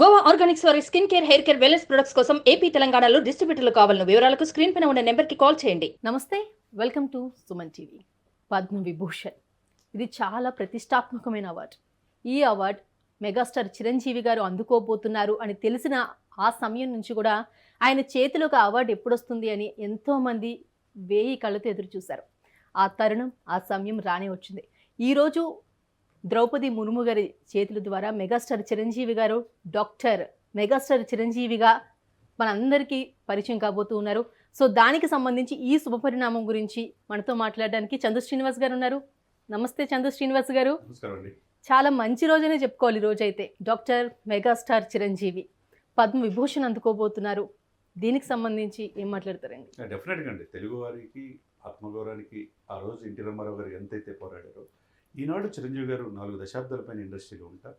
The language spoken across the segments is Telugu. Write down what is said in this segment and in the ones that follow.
గోవా ఆర్గానిక్స్ వారి skin care hair care wellness products కోసం ఏపీ తెలంగాణలో డిస్ట్రిబ్యూటర్లు కావాలను వివరాలకు స్క్రీన్ పైన ఉన్న నెంబర్కి కాల్ చేయండి. నమస్తే welcome to Suman TV Padma Vibhushan. ఇది చాలా ప్రతిష్టాత్మకమైన అవార్డు. ఈ అవార్డు మెగాస్టార్ చిరంజీవి గారు అందుకోబోతున్నారు అని తెలిసిన ఆ సమయం నుంచి కూడా ఆయన చేతిలోకి అవార్డు ఎప్పుడు వస్తుంది అని ఎంతోమంది వేయి కళ్ళతో ఎదురు చూశారు ఆ తరుణం ఆ సమయం రానే వచ్చింది. ఈరోజు ద్రౌపది ముర్ము గారి చేతుల ద్వారా మెగాస్టార్ చిరంజీవి గారు డాక్టర్ మెగాస్టార్ చిరంజీవిగా మనందరికీ పరిచయం కాబోతూ ఉన్నారు. సో దానికి సంబంధించి ఈ శుభపరిణామం గురించి మనతో మాట్లాడడానికి చందు శ్రీనివాస్ గారు ఉన్నారు. నమస్తే చందు శ్రీనివాస్ గారు. చాలా మంచి రోజనే చెప్పుకోవాలి ఈ రోజైతే డాక్టర్ మెగాస్టార్ చిరంజీవి. పద్మ విభూషణ్ అందుకోబోతున్నారు. దీనికి సంబంధించి ఏం మాట్లాడతారండి? డెఫినెట్గా అండి. తెలుగు వారికి ఆత్మగౌరవానికి ఆ రోజు ఎన్టీ రామారావు గారు ఎంతైతే పోరాడారో ఈనాడు చిరంజీవి గారు నాలుగు దశాబ్దాల పైన ఇండస్ట్రీలో ఉంటా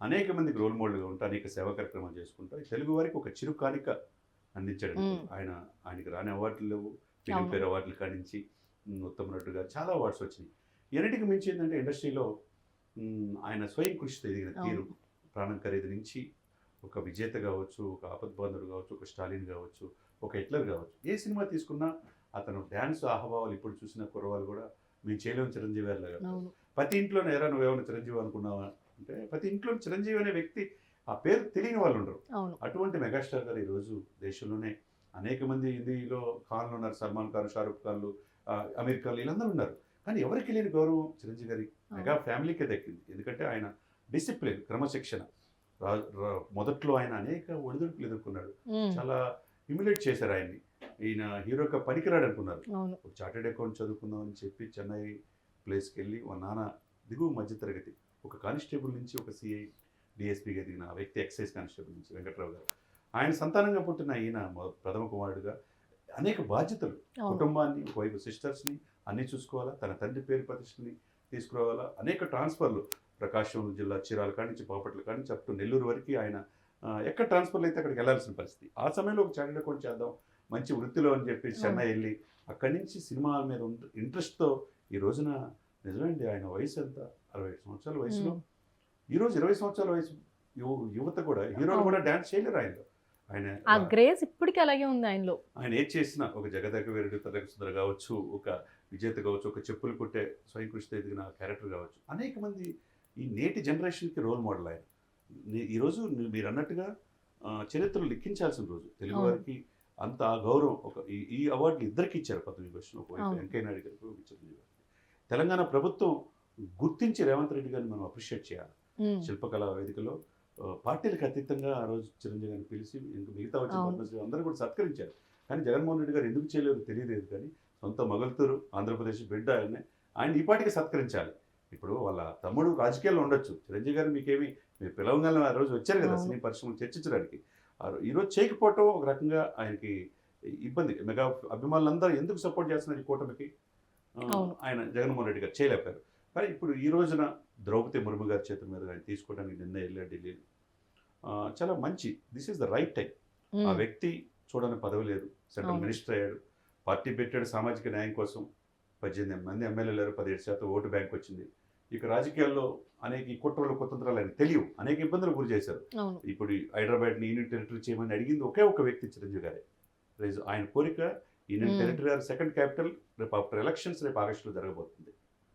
అనేక మందికి రోల్ మోడల్గా ఉంటా అనేక సేవా కార్యక్రమాలు చేసుకుంటా తెలుగు వారికి ఒక చిరు కానిక అందించాడు. ఆయన ఆయనకి రాని అవార్డులు లేవు ఫిలిం అవును. పేరు అవార్డులు కానించి ఉత్తమ నటుగా చాలా అవార్డ్స్ వచ్చినాయి ఎన్నిటికి మించి ఏంటంటే ఇండస్ట్రీలో ఆయన స్వయం కృషితో ఎదిగిన తీరు. ప్రాణం ఖరీదు నుంచి ఒక విజేత కావచ్చు ఒక ఆపద్బాంధుడు కావచ్చు ఒక స్టాలిన్ కావచ్చు ఒక హిట్లర్ కావచ్చు ఏ సినిమా తీసుకున్నా అతను డ్యాన్స్ ఆహభావాలు ఇప్పుడు చూసిన కుర్రవాళ్ళు కూడా మేము చేయలేము చిరంజీవి గారి ప్రతి ఇంట్లోనే ఎరా నువ్వేమైనా చిరంజీవి అనుకున్నావా? అంటే ప్రతి ఇంట్లో చిరంజీవి అనే వ్యక్తి ఆ పేరు తెలియని వాళ్ళు ఉండరు. అటువంటి మెగాస్టార్ గారు ఈరోజు దేశంలోనే అనేక మంది హిందీలో ఖాన్లు ఉన్నారు సల్మాన్ ఖాన్ షారుఖ్ ఖాన్లు అమీర్ ఖాన్లు వీళ్ళందరూ ఉన్నారు. కానీ ఎవరికి లేని గౌరవం చిరంజీవి గారి మెగా ఫ్యామిలీకే దక్కింది. ఎందుకంటే ఆయన డిసిప్లిన్ క్రమశిక్షణ. మొదట్లో ఆయన అనేక ఒడిదుడుకులు ఎదుర్కొన్నాడు. చాలా హ్యూమిలేట్ చేశారు ఆయన్ని. ఈయన హీరోగా పనికిరాడు అనుకున్నారు. ఒక చార్టెడ్ అకౌంట్ చదువుకుందాం అని చెప్పి చెన్నై ప్లేస్కి వెళ్ళి మా నాన్న దిగువ మధ్యతరగతి ఒక కానిస్టేబుల్ నుంచి ఒక సిఐ డిఎస్పీగా ఎదిగిన ఆ వ్యక్తి ఎక్సైజ్ కానిస్టేబుల్ నుంచి వెంకట్రావు గారు. ఆయన సంతానంగా పుట్టిన ఈయన ప్రథమ కుమారుడుగా అనేక బాధ్యతలు కుటుంబాన్ని ఒకవైపు సిస్టర్స్ని అన్నీ చూసుకోవాలా తన తండ్రి పేరు ప్రతిష్టని తీసుకురావాలా అనేక ట్రాన్స్ఫర్లు ప్రకాశం జిల్లా చీరాల కాడి నుంచి బాపట్ల కాడి నుంచి అప్ టు నెల్లూరు వరకు ఆయన ఎక్కడ ట్రాన్స్ఫర్లు అయితే అక్కడికి వెళ్ళాల్సిన పరిస్థితి. ఆ సమయంలో ఒక చార్టెడ్ అకౌంట్ చేద్దాం మంచి వృత్తిలో అని చెప్పి చెన్నై వెళ్ళి అక్కడి నుంచి సినిమాల మీద ఇంట్రెస్ట్తో ఈ రోజున నిజమేండి ఆయన వయసు ఎంత? అరవై సంవత్సరాల వయసులో? ఉమ్, ఈ రోజు ఇరవై సంవత్సరాల వయసు యువ- యువత కూడా హీరోలు కూడా డాన్స్ చేయలేరు ఆయనలో. ఆయన ఆ గ్రేస్ ఇప్పటికీ అలాగే ఉంది ఆయనలో. ఆయన ఏది చేసినా ఒక జగదగ వీరుడు తరగ సుందర కావచ్చు ఒక విజేత కావచ్చు ఒక చెప్పులు కుట్టే స్వయం కృషితో ఎదిగిన క్యారెక్టర్ కావచ్చు. అనేక మంది ఈ నేటి జనరేషన్కి రోల్ మోడల్ ఆయన. ఈరోజు మీరు అన్నట్టుగా చరిత్రలు లిఖించాల్సిన రోజు. తెలుగు. వారికి అంత గౌరవం ఒక ఈ అవార్డులు ఇద్దరికి ఇచ్చారు పద్మవిభూషణ్ ఒకవైపు అవును. వెంకయ్య నాయుడు గారికి చిరంజీవి గారికి తెలంగాణ ప్రభుత్వం గుర్తించి రేవంత్ రెడ్డి గారిని మనం అప్రిషియేట్ చేయాలి. శిల్పకళా వేదికలో పార్టీలకు అతీతంగా ఆ రోజు చిరంజీవి గారిని పిలిచి ఇంక మిగతా వచ్చిన. పద్మశ్రీ అందరూ కూడా సత్కరించారు. కానీ జగన్మోహన్ రెడ్డి గారు ఎందుకు చేయలేరు తెలియలేదు కానీ సొంత మొగల్తూరు ఆంధ్రప్రదేశ్ బిడ్డ ఆయన ఆయన ఈ పాటికి సత్కరించాలి. ఇప్పుడు వాళ్ళ తమ్ముడు రాజకీయాల్లో ఉండొచ్చు. చిరంజీవి గారు మీకేమి మీరు పిలవగలను ఆ రోజు వచ్చారు కదా. సినీ పరిశ్రమలు చర్చించడానికి. ఆ రో- ఈ రోజు చేయకపోవటం ఒక రకంగా ఆయనకి ఇబ్బంది. మెగా అభిమానులందరూ ఎందుకు సపోర్ట్ చేస్తున్నారు ఈ కూటమికి. ఆయన జగన్మోహన్ రెడ్డి గారు చేయలేపారు కానీ ఇప్పుడు ఈ రోజున ద్రౌపది ముర్ము గారి చేతుల మీద ఆయన తీసుకోవడానికి నిన్న వెళ్ళారు ఢిల్లీ చాలా మంచి this is the right time. ఆ వ్యక్తి చూడని పదవి లేదు. సెంట్రల్. మినిస్టర్ అయ్యాడు. పార్టీ పెట్టాడు సామాజిక న్యాయం కోసం. పద్దెనిమిది మంది ఎమ్మెల్యేలు పదిహేడు శాతం ఓటు బ్యాంక్ వచ్చింది. ఇక రాజకీయాల్లో అనేక కుట్రలు కుతంత్రాలు ఆయన తెలియవు. అనేక ఇబ్బందులు గురి చేశారు. ఇప్పుడు ఈ హైదరాబాద్ని యూనియన్ టెరిటరీ చేయమని అడిగింది ఒకే ఒక వ్యక్తి చిరంజీవి గారే. రేజు ఆయన కోరిక union. Territory or second capital రేపు ఆఫ్టర్ ఎలక్షన్స్ రేపు ఆగస్టులో జరగబోతుంది.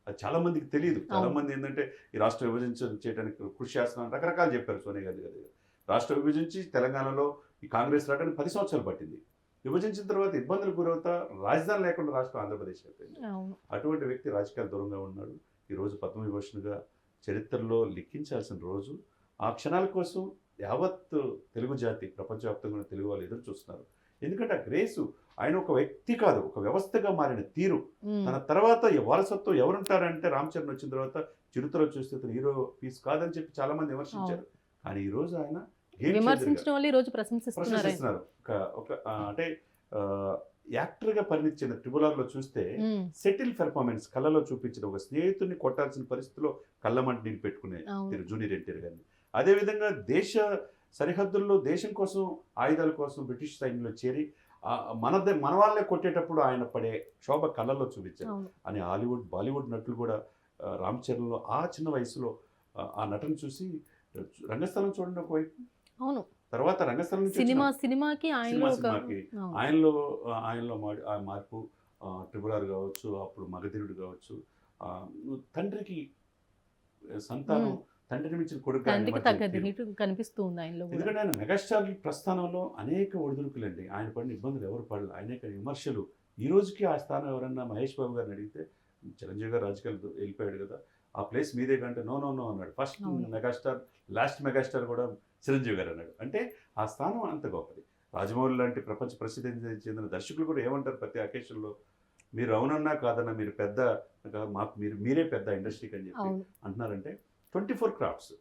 అది చాలా మందికి తెలియదు చాలా. మంది ఏంటంటే ఈ రాష్ట్ర విభజించ చేయడానికి కృషి చేస్తున్నాం రకరకాలు చెప్పారు సోనియా గాంధీ గారు. రాష్ట్ర విభజించి తెలంగాణలో ఈ కాంగ్రెస్ రావడానికి పది సంవత్సరాలు పట్టింది. విభజించిన తర్వాత ఇబ్బందులు గురవుతా రాజధాని లేకుండా రాష్ట్రం ఆంధ్రప్రదేశ్ అయిపోయింది అటువంటి వ్యక్తి రాజకీయాలు దూరంగా ఉన్నాడు. ఈరోజు పద్మవిభూషణ్గా చరిత్రలో లిఖించాల్సిన రోజు. ఆ క్షణాల కోసం యావత్ తెలుగు జాతి ప్రపంచవ్యాప్తంగా తెలుగు వాళ్ళు ఎదురు చూస్తున్నారు. ఎందుకంటే ఆ గ్రేసు ఆయన ఒక వ్యక్తి కాదు ఒక వ్యవస్థగా మారిన తీరు. తన తర్వాత వారసత్వం ఎవరుంటారంటే రామ్ చరణ్ వచ్చిన తర్వాత చిరుతలో చూస్తే ఇతను హీరో పీస్ కాదని చెప్పి చాలా మంది విమర్శించారు కానీ ఈ రోజు ఆయన ఈ రోజు ప్రశంసిస్తున్నారు. ఒక అంటే యాక్టర్గా పరిణితి చెందిన ట్రిబుల్ ఆర్లో చూస్తే సెటిల్ పెర్ఫార్మెన్స్ కళ్ళలో చూపించిన ఒక స్నేహితుడిని కొట్టాల్సిన పరిస్థితిలో కళ్ళమంటి నీళ్ళు పెట్టుకునే జూనియర్ ఎన్టీఆర్ గారిని. అదేవిధంగా దేశ సరిహద్దుల్లో దేశం కోసం ఆయుధాల కోసం బ్రిటిష్ సైన్యంలో చేరి మన మన వాళ్ళే కొట్టేటప్పుడు ఆయన పడే శోభ కళ్ళల్లో చూపించారు. అని హాలీవుడ్ బాలీవుడ్ నటులు కూడా రామ్ చరణ్లో ఆ చిన్న వయసులో ఆ, ఆ నటన చూసి రంగస్థలం చూడండి ఒకవైపు. అవును. తర్వాత రంగస్థలం సినిమా సినిమాకి ఆయనలో సినిమాకి. ఆయనలో ఆయనలో ఆ మార్పు ట్రిపుల్ ఆర్ కావచ్చు అప్పుడు మగధీరుడు కావచ్చు తండ్రికి సంతానం. తండ్రిని మించిన కొడుకు కనిపిస్తూ ఉంది ఆయనలో ఎందుకంటే ఆయన మెగాస్టార్ ప్రస్థానంలో అనేక ఒడిదుడుకులండి. ఆయన పడిన ఇబ్బందులు ఎవరు పడలేదు అనేక విమర్శలు. ఈ రోజుకి ఆ స్థానం ఎవరన్నా మహేష్ బాబు గారిని అడిగితే చిరంజీవి గారు రాజకీయాలు వెళ్ళిపోయాడు కదా ఆ ప్లేస్ మీదే కంటే నో నో నో అన్నాడు. ఫస్ట్. మెగాస్టార్ లాస్ట్ మెగాస్టార్ కూడా చిరంజీవి గారు అన్నాడు. అంటే ఆ స్థానం అంత గొప్పది. రాజమౌళి లాంటి ప్రపంచ ప్రసిద్ధి చెందిన దర్శకులు కూడా ఏమంటారు ప్రతి అకేషన్లో మీరు అవునన్నా కాదన్నా మీరు పెద్ద మాకు మీరు మీరే పెద్ద ఇండస్ట్రీకి అని చెప్పి అంటున్నారంటే ట్వంటీ ఫోర్ క్రాఫ్ట్స్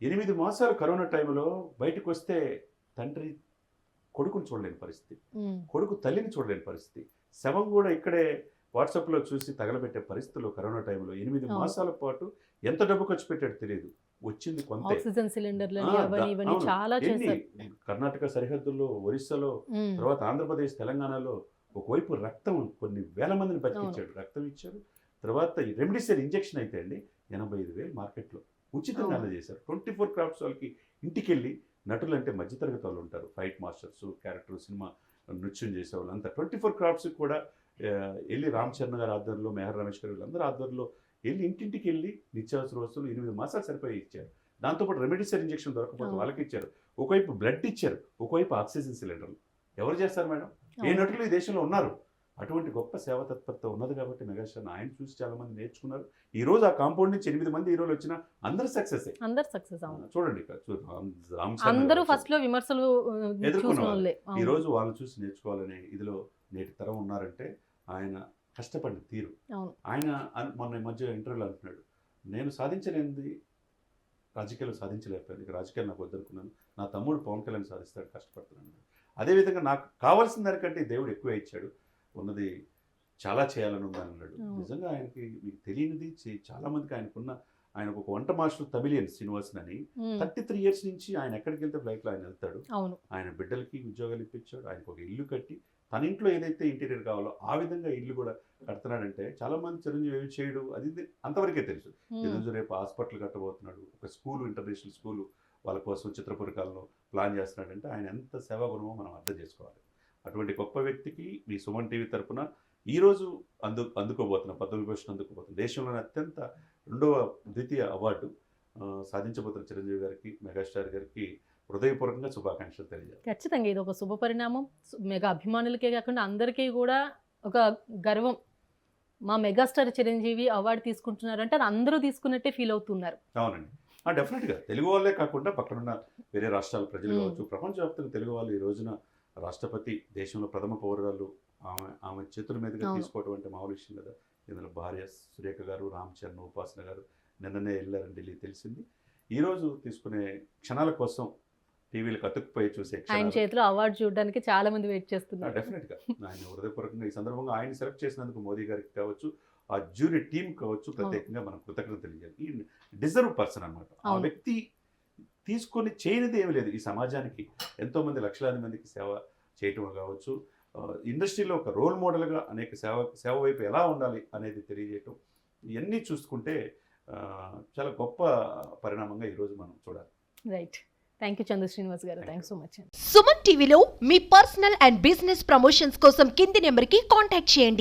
ఎనిమిది మాసాలు కరోనా టైంలో బయటకు వస్తే తండ్రి కొడుకుని చూడలేని పరిస్థితి. కొడుకు తల్లిని చూడలేని పరిస్థితి. శవం కూడా ఇక్కడే వాట్సాప్లో చూసి తగలబెట్టే పరిస్థితుల్లో కరోనా టైంలో ఎనిమిది. మాసాల పాటు ఎంత డబ్బు ఖర్చు పెట్టాడు తెలియదు. వచ్చింది కొంతే ఆక్సిజన్ అవును. చాలా? చేశారు కర్ణాటక సరిహద్దుల్లో ఒరిస్సాలో. తర్వాత ఆంధ్రప్రదేశ్ తెలంగాణలో ఒకవైపు రక్తం కొన్ని వేల మందిని బతికించాడు రక్తం ఇచ్చారు తర్వాత రెమ్డెసివిర్ ఇంజెక్షన్ అయితే అండి ఎనభై ఐదు వేలు మార్కెట్లో ఉచితంగా. అందజేశారు ట్వంటీ ఫోర్ క్రాఫ్ట్స్ వాళ్ళకి ఇంటికి వెళ్ళి నటులు అంటే మధ్యతరగతి వాళ్ళు ఉంటారు ఫైట్ మాస్టర్స్ క్యారెక్టర్ సినిమా నృత్యం చేసే వాళ్ళు అంతా ట్వంటీ ఫోర్ క్రాఫ్ట్స్ కూడా వెళ్ళి రామ్ చరణ్ గారి ఆధ్వర్యంలో మెహర్ రమేష్ గారు వీళ్ళందరూ ఆధ్వర్యంలో వెళ్ళి ఇంటింటికి వెళ్ళి నిత్యావసర వస్తువులు ఎనిమిది మాసాలు సరిపోయి ఇచ్చారు దాంతోపాటు రెమెడీసర్ ఇంజెక్షన్ దొరకకపోతే అవును. వాళ్ళకి ఇచ్చారు ఒకవైపు బ్లడ్ ఇచ్చారు ఒకవైపు ఆక్సిజన్ సిలిండర్లు ఎవరు చేస్తారు మేడం ఏ. నటులు ఈ దేశంలో ఉన్నారు అటువంటి గొప్ప సేవా తత్పరత ఉన్నది కాబట్టి మెగాస్టార్ ఆయన చూసి చాలా మంది నేర్చుకున్నారు ఈ రోజు ఆ కాంపౌండ్ నుంచి ఎనిమిది మంది హీరోలు వచ్చిన అందరు సక్సెస్ అందరు సక్సెస్ అవును చూడండి అందరూ. ఫస్ట్లో విమర్శలు ఆ, ఎదుర్కొన్న చూసిన వాళ్ళు. వాళ్ళే ఈ. రోజు వాళ్ళని చూసి నేర్చుకోవాలనే ఇదిలో నేటి తరం ఉన్నారంటే ఆయన కష్టపడిన తీరు. ఆయన మొన్న మధ్య ఇంటర్వ్యూలో అంటున్నాడు నేను సాధించలేనిది రాజకీయాలు సాధించలేకపోయాను. ఇక రాజకీయాలు నాకు వద్దనుకున్నాను. నా తమ్ముడు పవన్ కళ్యాణ్ సాధిస్తాడు కష్టపడుతున్నాను. అదేవిధంగా నాకు కావాల్సిన దానికంటే దేవుడు ఎక్కువ ఇచ్చాడు. ఉన్నది చాలా చేయాలని ఉందని అన్నాడు. నిజంగా ఆయనకి మీకు తెలియనిది చాలా మందికి ఆయనకున్న ఆయన ఒక వంట మాస్టర్ తమిళియన్ శ్రీనివాసన్ అని. థర్టీ త్రీ ఇయర్స్ నుంచి ఆయన ఎక్కడికి వెళ్తే ఫ్లైట్లో ఆయన వెళ్తాడు. ఆయన బిడ్డలకి ఉద్యోగాలు ఇప్పించాడు. ఆయనకు ఒక ఇల్లు కట్టి తన ఇంట్లో ఏదైతే ఇంటీరియర్ కావాలో ఆ విధంగా ఇల్లు కూడా కడుతున్నాడంటే చాలా మంది చిరంజీవి ఏమి చేయడు? అది అంతవరకే తెలుసు. ఈరోజు రేపు హాస్పిటల్ కట్టబోతున్నాడు. ఒక స్కూల్ ఇంటర్నేషనల్ స్కూల్ వాళ్ళ కోసం చిత్రపురకాలను ప్లాన్ చేస్తున్నాడంటే ఆయన ఎంత సేవా గుణమో మనం అర్థం చేసుకోవాలి. అటువంటి గొప్ప వ్యక్తికి మీ సుమన్ టీవీ తరపున ఈ రోజు అందు అందుకోబోతున్న పద్మవిభూషణ్ అందుకోబోతున్న దేశంలోని అత్యంత రెండవ ద్వితీయ అవార్డు సాధించబోతున్న చిరంజీవి గారికి మెగాస్టార్ గారికి హృదయపూర్వకంగా శుభాకాంక్షలు తెలియజేయాలి ఖచ్చితంగా ఇది ఒక శుభ పరిణామం. మెగా అభిమానులకే కాకుండా అందరికీ కూడా ఒక గర్వం. మా మెగాస్టార్ చిరంజీవి అవార్డు తీసుకుంటున్నారంటే అది అందరూ తీసుకున్నట్టే ఫీల్ అవుతున్నారు. అవునండి. డెఫినెట్గా. తెలుగు వాళ్ళే కాకుండా పక్కనున్న వేరే రాష్ట్రాల ప్రజలు. కావచ్చు ప్రపంచవ్యాప్తంగా తెలుగు వాళ్ళు ఈ రోజున రాష్ట్రపతి దేశంలో ప్రథమ పౌరురాలు ఆమె ఆమె చేతుల మీదుగా. తీసుకోవడం అంటే మామూలు విషయం కదా. ఇందులో భార్య సురేఖ గారు రామ్ చరణ్ ఉపాసన గారు నిన్ననే వెళ్ళారని ఢిల్లీ తెలిసింది. ఈ రోజు తీసుకునే క్షణాల కోసం టీవీలకు అతుక్కుపోయి చూసే ఆయన చేతిలో అవార్డు చూడడానికి చాలా మంది వెయిట్ చేస్తున్నారు. డెఫినెట్గా ఆయన హృదయపూర్వకంగా ఈ సందర్భంగా ఆయన సెలెక్ట్ చేసినందుకు మోదీ గారికి కావచ్చు ఆ జ్యూరీ టీం కావచ్చు ప్రత్యేకంగా మనం కృతజ్ఞత తెలియాలి ఈ డిజర్వ్ పర్సన్ అనమాట ఆ. వ్యక్తి తీసుకొని చేయనిది ఏమీ లేదు. ఈ సమాజానికి ఎంతో మంది లక్షలాది మందికి సేవ చేయటం కావచ్చు ఇండస్ట్రీలో ఒక రోల్ మోడల్గా అనేక సేవ సేవ వైపు ఎలా ఉండాలి అనేది తెలియజేయటం ఇవన్నీ చూసుకుంటే చాలా గొప్ప పరిణామంగా ఈరోజు మనం చూడాలి. Right thank you Chandra Srinivas garu. Thank so much Suman టీవీలో మీ పర్సనల్ అండ్ బిజినెస్ ప్రమోషన్స్ కోసం కింది నెంబర్కి కాంటాక్ట్ చేయండి.